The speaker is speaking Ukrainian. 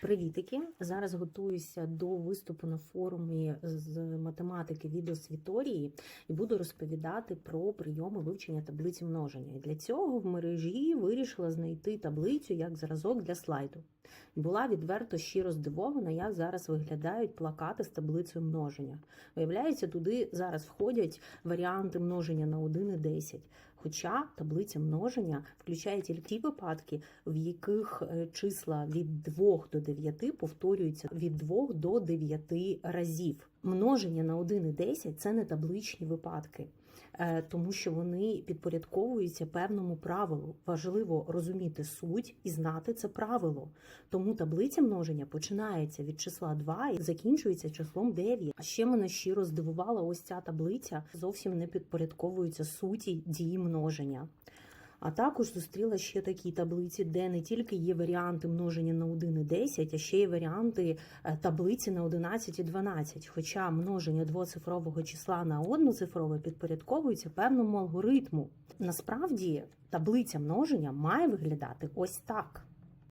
Привітики! Зараз готуюся до виступу на форумі з математики від освіторії і буду розповідати про прийоми вивчення таблиці множення. І для цього в мережі вирішила знайти таблицю як зразок для слайду. Була відверто щиро здивована, як зараз виглядають плакати з таблицею множення. Виявляється, туди зараз входять варіанти множення на 1 і 10. Хоча таблиця множення включає тільки ті випадки, в яких е, числа від 2 до 9 повторюються від 2 до 9 разів. Множення на 1 і 10 – це не табличні випадки, е, тому що вони підпорядковуються певному правилу. Важливо розуміти суть і знати це правило. Тому таблиця множення починається від числа 2 і закінчується числом 9. А ще мене щиро здивувала ось ця таблиця зовсім не підпорядковується суті дії множення. А також зустріла ще такі таблиці, де не тільки є варіанти множення на 1 і 10, а ще є варіанти е, таблиці на 11 і 12. Хоча множення двоцифрового числа на одноцифрове підпорядковується певному алгоритму. Насправді таблиця множення має виглядати ось так.